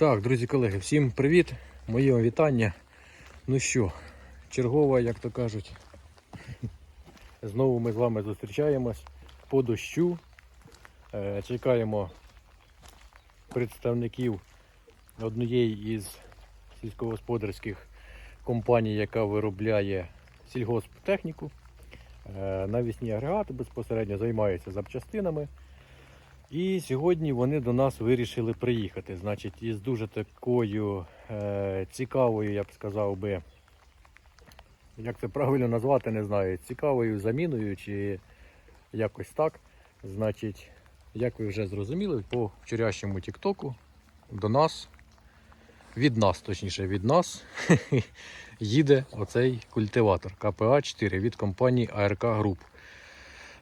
Так, друзі колеги, всім привіт! Вам вітання. Ну що, чергова, як то кажуть. Знову ми з вами зустрічаємось по дощу. Е, Чекаємо представників однієї із сільськогосподарських компаній, яка виробляє сільгосптехніку. Е, Навісні агрегати безпосередньо займаються запчастинами. І сьогодні вони до нас вирішили приїхати. Значить, із дуже такою е, цікавою, я б сказав би, як це правильно назвати, не знаю, цікавою заміною чи якось так. Значить, як ви вже зрозуміли, по вчорашньому Тіктоку до нас, від нас, точніше, від нас, їде оцей культиватор КПА-4 від компанії АРК Груп.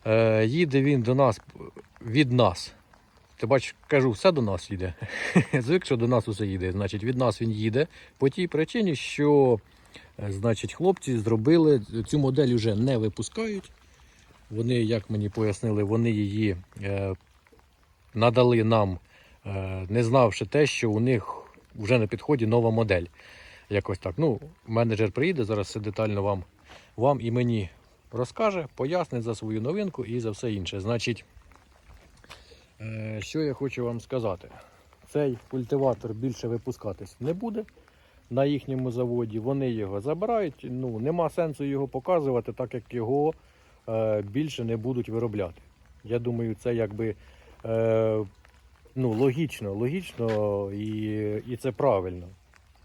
Е, їде він до нас від нас. Ти бачиш, кажу, все до нас їде. Звик, що до нас усе їде. Значить, від нас він їде по тій причині, що е, значить, хлопці зробили цю модель вже не випускають. Вони, як мені пояснили, вони її е, надали нам, е, не знавши те, що у них вже на підході нова модель. Якось так. Ну, менеджер приїде, зараз все детально вам, вам і мені розкаже, пояснить за свою новинку і за все інше. Значить, що я хочу вам сказати? Цей культиватор більше випускатись не буде на їхньому заводі. Вони його забирають. Ну, нема сенсу його показувати, так як його е, більше не будуть виробляти. Я думаю, це якби е, ну, логічно, логічно і, і це правильно.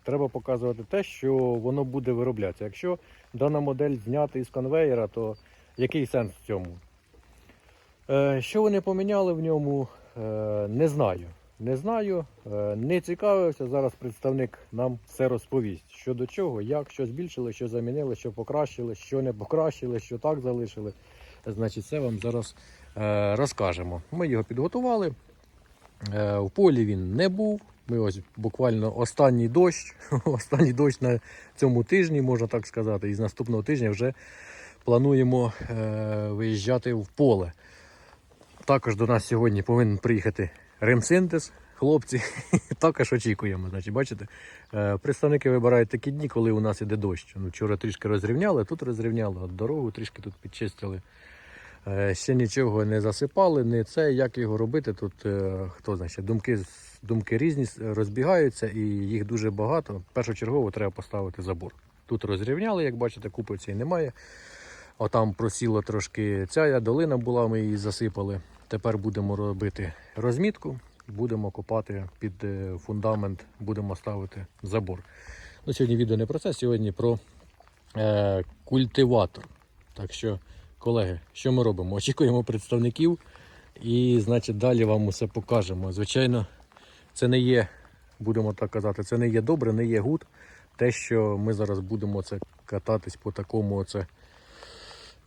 Треба показувати те, що воно буде вироблятися. Якщо дана модель знята із конвейера, то який сенс в цьому? Е, що вони поміняли в ньому, е, не знаю. Не знаю, е, не цікавився. Зараз представник нам все розповість. Що до чого, як, що збільшили, що замінили, що покращили, що не покращили, що так залишили. Значить, це вам зараз розкажемо. Ми його підготували. В полі він не був. Ми ось буквально останній дощ, останній дощ на цьому тижні, можна так сказати, і з наступного тижня вже плануємо виїжджати в поле. Також до нас сьогодні повинен приїхати ремсинтез. Хлопці, також очікуємо. Значить, бачите, е, представники вибирають такі дні, коли у нас іде дощ. Ну, вчора трішки розрівняли, тут розрівняли, от дорогу трішки тут підчистили. Е, Ще нічого не засипали, не це, як його робити. Тут е, хто ще думки, думки різні розбігаються і їх дуже багато. Першочергово треба поставити забор. Тут розрівняли, як бачите, купи цієї немає. Отам просіло трошки ця долина була, ми її засипали. Тепер будемо робити розмітку, будемо копати під е, фундамент, будемо ставити забор. Ну, Сьогодні відео не про це, сьогодні про е, культиватор. Так що, колеги, що ми робимо? Очікуємо представників і, значить, далі вам усе покажемо. Звичайно, це не є, будемо так казати, це не є добре, не є гуд. Те, що ми зараз будемо це кататись по такому оце,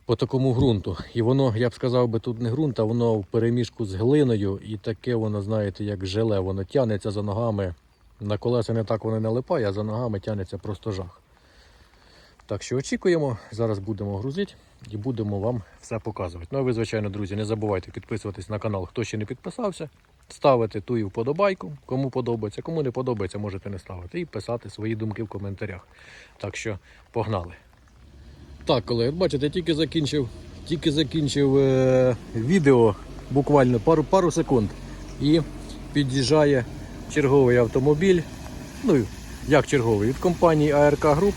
по такому ґрунту. І воно, я б сказав би, тут не ґрунт, а воно в переміжку з глиною, і таке воно, знаєте, як желе, воно тягнеться за ногами. На колеса не так воно не липає, а за ногами тягнеться просто жах. Так що очікуємо, зараз будемо грузити і будемо вам все показувати. Ну а ви, звичайно, друзі, не забувайте підписуватись на канал, хто ще не підписався, ставити ту і вподобайку, кому подобається, кому не подобається, можете не ставити, і писати свої думки в коментарях. Так що погнали. Так, колеги, бачите, тільки закінчив, тільки закінчив е, відео, буквально пару, пару секунд. І під'їжджає черговий автомобіль. Ну, як черговий, від компанії АРК Груп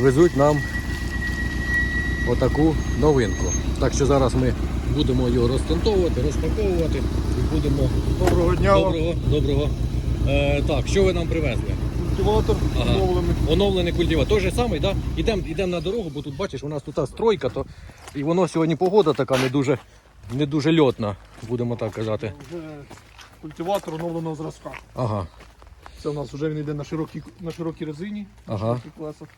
везуть нам отаку новинку. Так що зараз ми будемо його розтантовувати, розпаковувати і будемо. Доброго дня. Доброго, доброго. Е, так, що ви нам привезли? Культиватор Ага. оновлений. Оновлений культиватор. Той же самий, да? Ідемо ідем на дорогу, бо тут бачиш, у нас тут та стройка, то і воно сьогодні погода така не дуже, не дуже льотна, будемо так казати. Вже культиватор оновленого зразка. Ага. Це у нас вже він йде на широкій, на широкій резині, на Ага. широких колесах.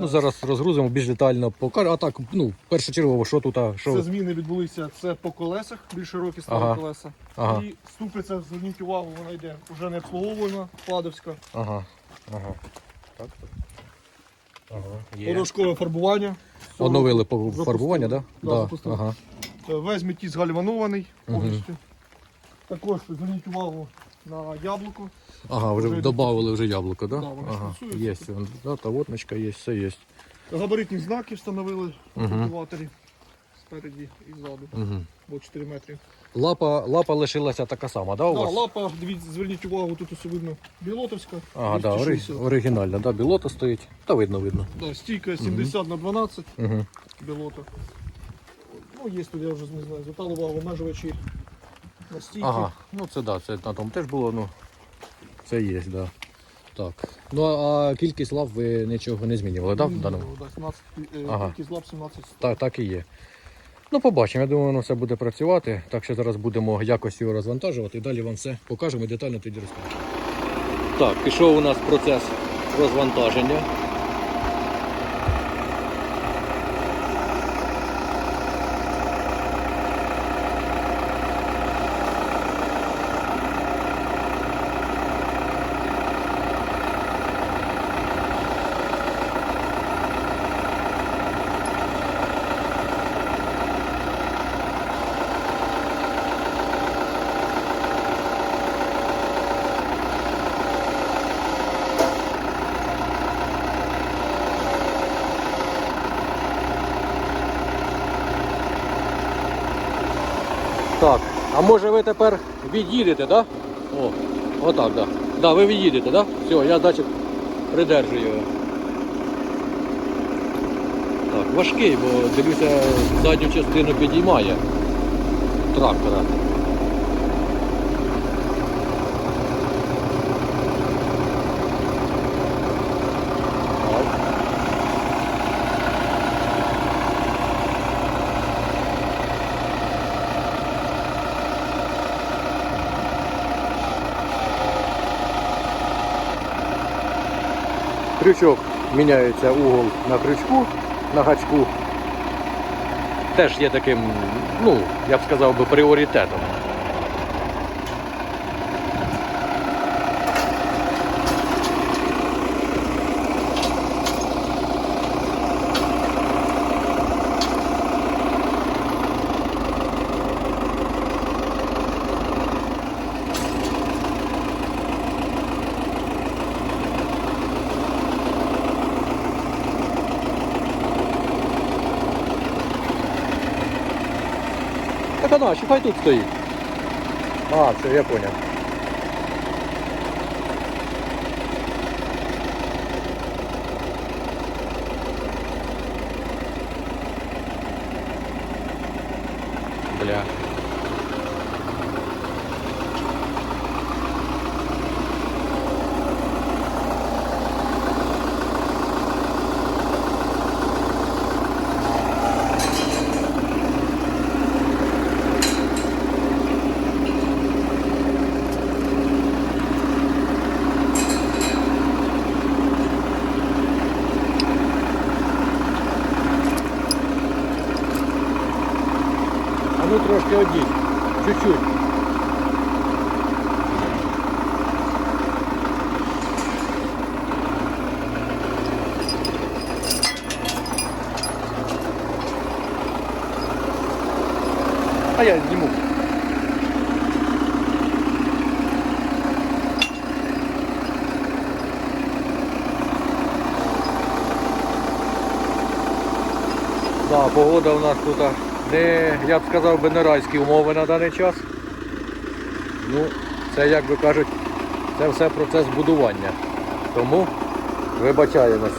Ну зараз розгрузимо більш детально покажемо. А так, ну, першочергово, що тут, а, Це зміни відбулися це по колесах, більш широкі стали Ага. колеса. Ага. І ступиця, зверніть увагу, вона йде вже не обслуговувана, кладовська. Ага. Ага. Так. Ага. Є. Порошкове фарбування. Оновили по Запустили. фарбування, так? Да, запустили. Ага. Е, Весь метіс гальванований Мгм. повністю. Також зверніть увагу, на яблуко. Ага, вже Вже додали вже яблуко, да? Да, вони ага. працюють. Є, вон, да, та водничка є, все є. Габаритні знаки встановили в Мгм. культиваторі спереді і ззаду, Угу. бо 4 метри. Лапа, лапа лишилася така сама, да, у Да, лапа, дивіться, зверніть увагу, тут ось видно білотовська. Ага, да, ори- оригінальна, да, білота стоїть. Та видно, видно. Да, стійка 70 на 12 Угу. білота. Ну, є тут, я вже не знаю, металового обмежувачі на стійки. Ага, ну це да, це на тому теж було, ну це є, да. Так. Ну а кількість лап ви нічого не змінювали, так? Да, в даному? Да, 17, е, Ага. кількість лап 17. Так, так і є. Ну, побачимо. Я думаю, воно все буде працювати. Так що зараз будемо якось його розвантажувати і далі вам все покажемо і детально тоді розкажемо. Так, пішов у нас процес розвантаження. Так, а може ви тепер від'їдете, так? Да? О, отак, так. Да. Да, ви від'їдете, так? Да? Все, я значить придержу його. Так, важкий, бо дивлюся, задню частину підіймає трактора. Крючок міняється угол на крючку, на гачку. Теж є таким, ну, я б сказав би, пріоритетом. Хай тут стоїть. А, все, я понял. Бля. Трошки одіть. Чуть-чуть. А я зніму. Да, погода у нас тут не, я б сказав би, не райські умови на даний час. Ну, це, як би кажуть, це все процес будування. Тому вибачаємось.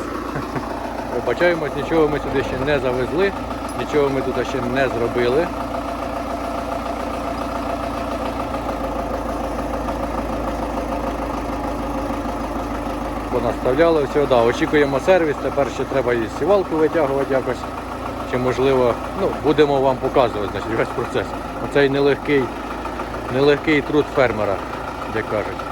Вибачаємось, нічого ми сюди ще не завезли, нічого ми тут ще не зробили. Понаставляли все, да, очікуємо сервіс, тепер ще треба і сівалку витягувати якось. Чи можливо, ну, будемо вам показувати значить, весь процес. Оцей нелегкий, нелегкий труд фермера, як кажуть.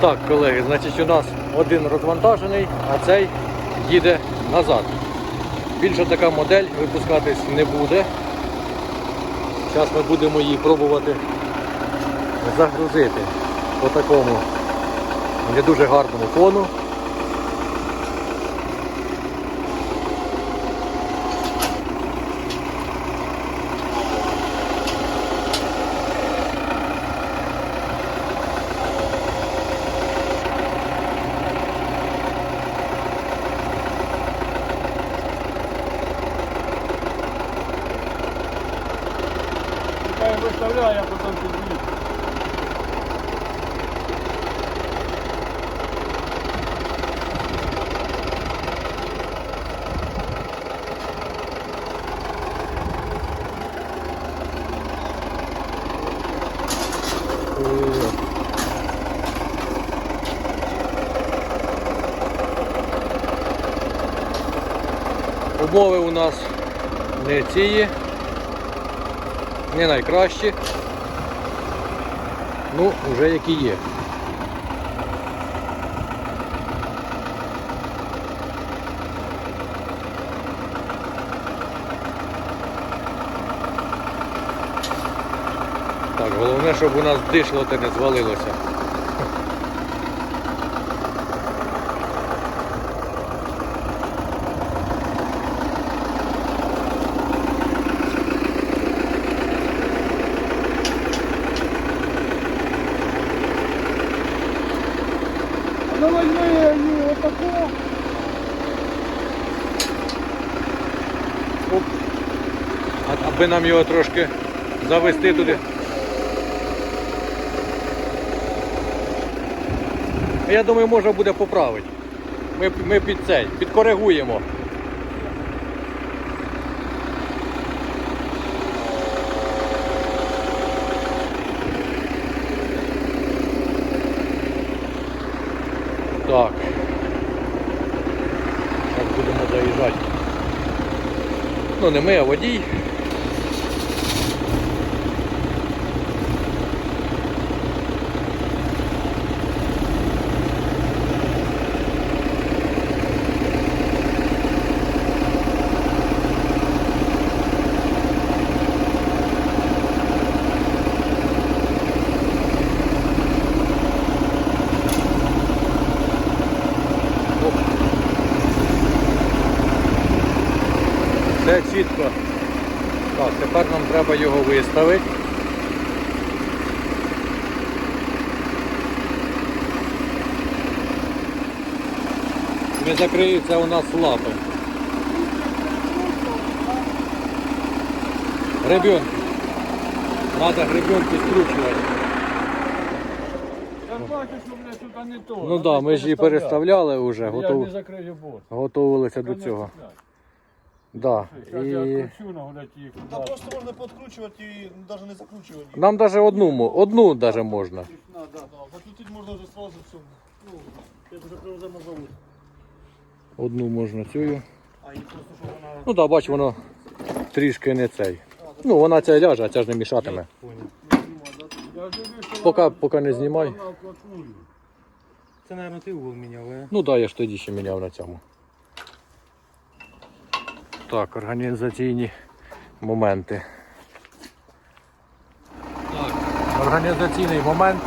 Так, колеги, значить у нас один розвантажений, а цей їде назад. Більше така модель випускатись не буде. Зараз ми будемо її пробувати загрузити по такому не дуже гарному фону. Хай виставляє, а потім підбіг. Умови у нас не ці, не найкращі. Ну, вже які є. Так, головне, щоб у нас дишло та не звалилося. Ну возьми її отаку. Оп. Аби нам його трошки завести туди. Я думаю, можна буде поправити. Ми, ми під цей, підкоригуємо. Так. Зараз будемо заїжджати. Ну не ми, а водій. Оп. Все чітко. Так, тепер нам треба його виставити. Не закриються у нас лапи. Гребенки. Надо гребенки скручувати. Я бачу, що блядь, тут не то. Ну так, да, ми ж її переставляли вже, Я готов... не закрию бот. готовилися до цього. Да. І... я відкручу, нагулять їх. Та просто можна підкручувати і навіть не закручувати. Нам навіть одну, одну даже можна. Да, да. Закрутити можна вже сразу все. Ну, я вже привеземо завод. Одну можна цю. Ну так, бач, воно трішки не цей. Ну, вона ця ляже, а ця ж не мішатиме. Поки, поки не знімай. Це, мабуть, ти угол міняв, а? Ну так, я ж тоді ще міняв на цьому. Так, організаційні моменти. Так, організаційний момент.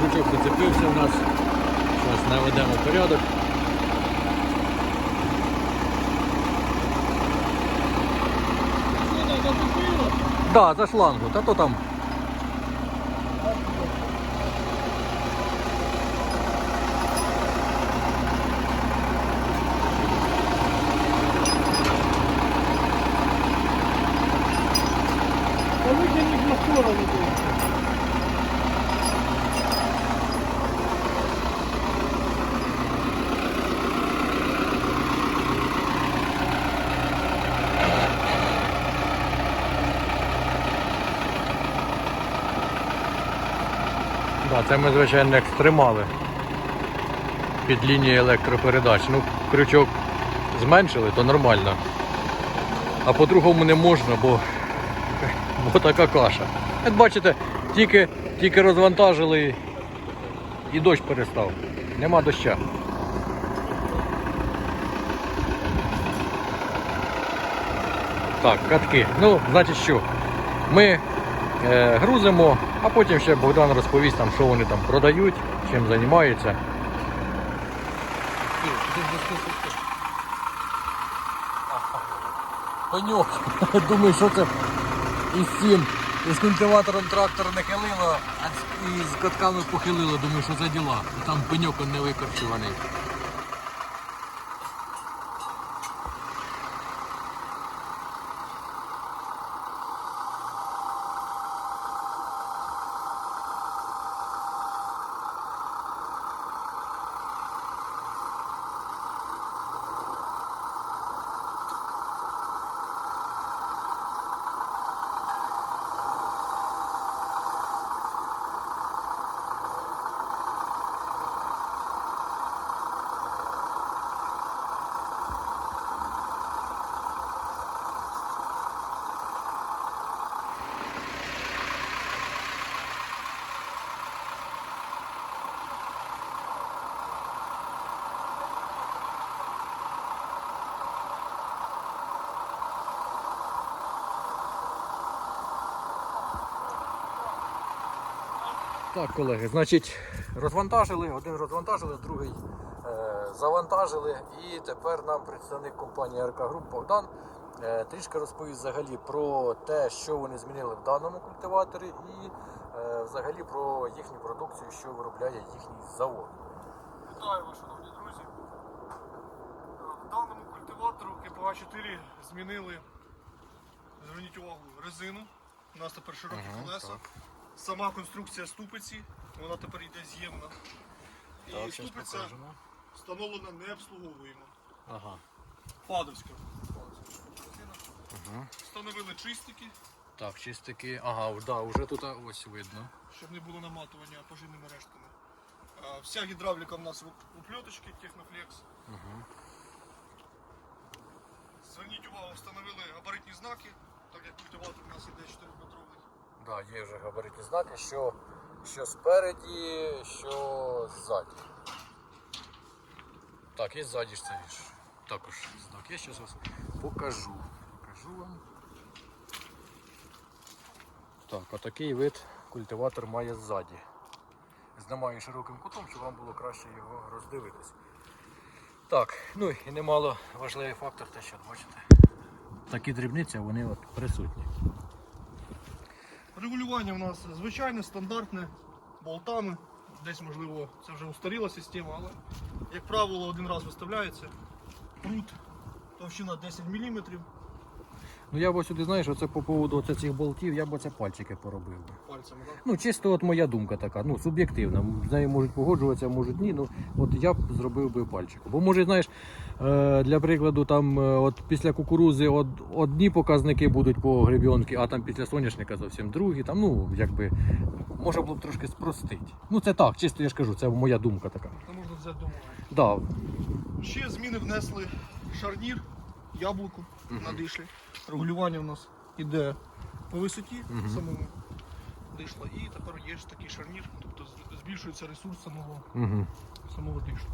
Крючок зацепився у нас. Зараз наведемо порядок. Да, за шлангу, та то там. Та викинь їх на сторону. Да, це ми, звичайно, екстремали під лінією електропередач. Ну, крючок зменшили, то нормально. А по-другому не можна, бо, бо така каша. Як бачите, тільки, тільки розвантажили і дощ перестав. Нема доща. Так, катки. Ну, значить що? Ми е, грузимо, а потім ще Богдан розповість там, що вони там продають, чим займаються. Пеньок. Думаю, що це із цим, із культиватором трактор не хилило, а з- катками похилило. Думаю, що за діла. Там пеньок не викорчуваний. Так, колеги, значить, розвантажили, один розвантажили, другий е, завантажили. І тепер нам представник компанії РК Груп Богдан е, трішки розповість взагалі про те, що вони змінили в даному культиваторі, і е, взагалі про їхню продукцію, що виробляє їхній завод. Вітаю вас, шановні друзі. В даному культиватору КПА 4 змінили, зверніть увагу, резину. У нас тепер широкі Ага, колеса. так. Сама конструкція ступиці, вона тепер йде з'ємна. І ступиця встановлена необслуговуємо. Ага. Фадовська. Ага. Встановили чистики, Так, чистики. Ага, да, вже тут ось видно. щоб не було наматування поживними рештками. А, Вся гідравліка в нас у пльоточки, Технофлекс. Ага. Зверніть увагу, встановили габаритні знаки, так як культиватор у нас іде 4-метровий. Да, є вже габаритні знаки, що, що спереді, що ззаді. Так, і ззаді ж це ж також знак. Я зараз покажу. Покажу вам. Так, отакий вид культиватор має ззаді. Знімаю широким кутом, щоб вам було краще його роздивитись. Так, ну і немало важливий фактор, те, що бачите. Такі дрібниці, вони от присутні. Регулювання у нас звичайне, стандартне, болтами. Десь, можливо, це вже устаріла система, але, як правило, один раз виставляється. Прут, товщина 10 мм. Ну я б сюди, знаєш, оце по поводу оце цих болтів, я б оце пальчики поробив. би. Пальцями, так? Ну, чисто от моя думка така, ну, суб'єктивна. З нею можуть погоджуватися, можуть ні. Ну, от я б зробив би пальчиком. Бо може, знаєш, е, для прикладу, там е, от після кукурузи од, одні показники будуть по гребінки, а там після соняшника зовсім другі. Там, ну, якби, можна було б трошки спростити. Ну, це так, чисто я ж кажу, це моя думка така. Це можна взяти. Да. Ще зміни внесли шарнір, яблуко на дишлі. Регулювання у нас іде по висоті Мгм. самому дишла. І тепер є ж такий шарнір, тобто збільшується ресурс самого, Угу. самого дишла.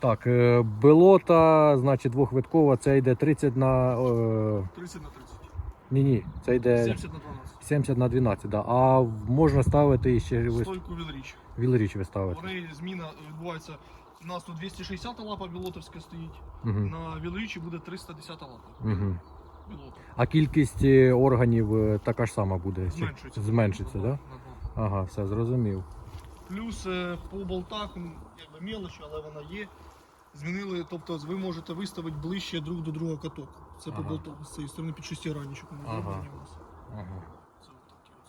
Так, е, белота, значить, двохвиткова, це йде 30 на. Е, 30 на 30. ні, ні, це йде 70 на 12. 70 на 12, да. А можна ставити ще Стойку Вілріч. вілріч ви ставите. Вони зміна відбувається. У нас тут 260 лапа білотовська стоїть. Угу. На Вілрічі буде 310 лапа. Угу. А кількість е, органів е, така ж сама буде? Зменшується. Зменшиться, так? Да? Ага, все зрозумів. Плюс е, по болтах, якби мелочі, але вона є. Змінили, тобто ви можете виставити ближче друг до друга каток. Це по Ага. болту з цієї сторони під Ага. зроблені у нас. Ага. Це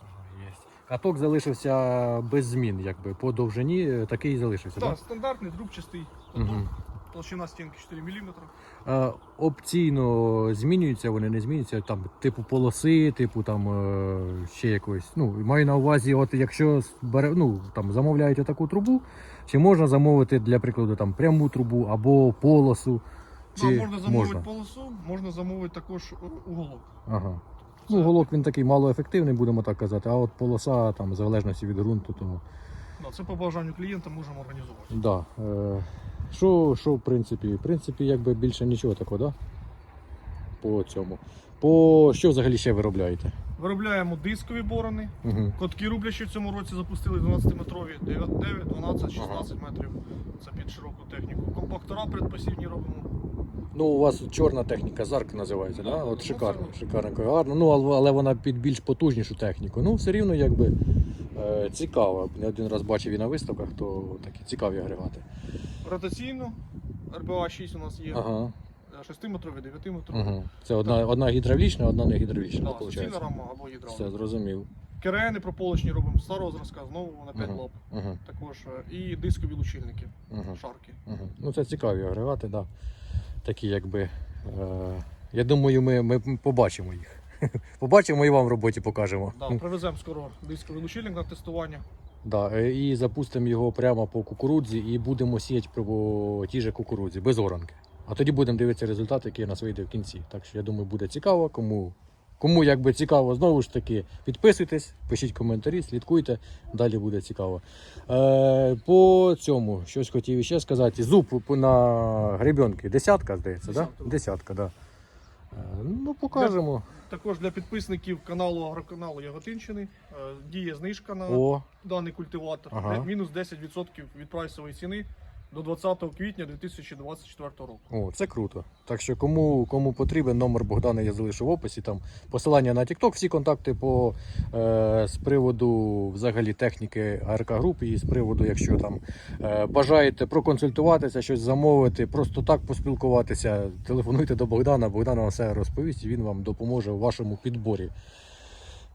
ага є. Каток залишився без змін, якби по довжині такий і залишився, так? Так, стандартний трубчастий каток. Угу. Толщина стінки 4 мм. А, опційно змінюються, вони не змінюються, там, типу полоси, типу там е, ще якось. Ну, маю на увазі, от якщо бере, ну, там, замовляють таку трубу, чи можна замовити, для прикладу, там, пряму трубу або полосу. Чи Да, можна замовити полосу, можна замовити також о, уголок. Ага. Ну, голок він такий малоефективний, будемо так казати, а от полоса, там, в залежності від ґрунту, то Да, це по бажанню клієнта можемо організувати. Да. Е, що, що, в принципі? В принципі, якби більше нічого такого, да? По цьому. По що взагалі ще виробляєте? Виробляємо дискові борони. Угу. Котки рублячі в цьому році запустили 12-метрові, 9, 9, 12, 16 метрів. Це під широку техніку. Компактора предпосівні робимо. Ну, у вас чорна техніка, зарк називається, да? Да, От шикарно, шикарно, гарно. Ну, але, але вона під більш потужнішу техніку. Ну, все рівно якби е, цікаво. Не один раз бачив і на виставках, то такі цікаві агрегати. Ротаційно. РБА 6 у нас є. Ага. 6-метрові, 9-метрові. Угу. Це одна, одна гідравлічна, одна не гідравлічна, Да, виходить. рама або Все, зрозумів. Керени прополочні робимо старого зразка, знову на 5 Мгм. лап. Угу. Також е, і дискові лучильники, Угу. шарки. Угу. Ну, це цікаві агрегати, да. Такі якби. Е, я думаю, ми, ми побачимо їх. Побачимо і вам в роботі покажемо. Да, привеземо скоро дисковий лучильник на тестування. Да, е, і запустимо його прямо по кукурудзі і будемо сіяти по тій же кукурудзі, без оранки. А тоді будемо дивитися результат, який у нас вийде в кінці. Так що я думаю, буде цікаво. Кому, кому якби цікаво, знову ж таки, підписуйтесь, пишіть коментарі, слідкуйте, далі буде цікаво. Е, по цьому щось хотів ще сказати. Зуб на гребенки десятка, здається, Десятка. Да? Десятка, да. Е, ну, покажемо. Також для підписників каналу Агроканалу Яготинщини е, діє знижка на О, даний культиватор. Ага. Мінус 10% від прайсової ціни до 20 квітня 2024 року. О, це круто. Так що кому, кому потрібен, номер Богдана я залишу в описі. Там посилання на TikTok, всі контакти по е, з приводу взагалі техніки АРК груп і з приводу, якщо там е, бажаєте проконсультуватися, щось замовити, просто так поспілкуватися, телефонуйте до Богдана. Богдан вам все розповість, він вам допоможе у вашому підборі.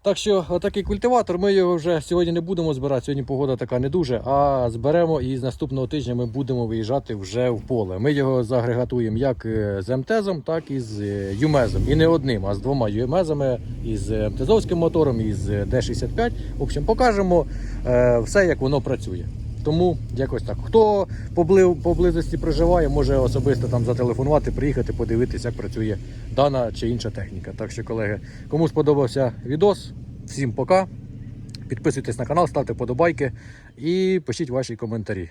Так що, отакий культиватор, ми його вже сьогодні не будемо збирати. Сьогодні погода така не дуже. А зберемо і з наступного тижня ми будемо виїжджати вже в поле. Ми його загрегатуємо як е, з МТЗом, так і з е, Юмезом. І не одним, а з двома Юмезами, і з МТЗовським мотором, і з Д65. В общем, покажемо е, все, як воно працює. Тому якось так. Хто побли- поблизості проживає, може особисто там зателефонувати, приїхати, подивитися, як працює дана чи інша техніка. Так що, колеги, кому сподобався відос, всім пока. Підписуйтесь на канал, ставте подобайки і пишіть ваші коментарі.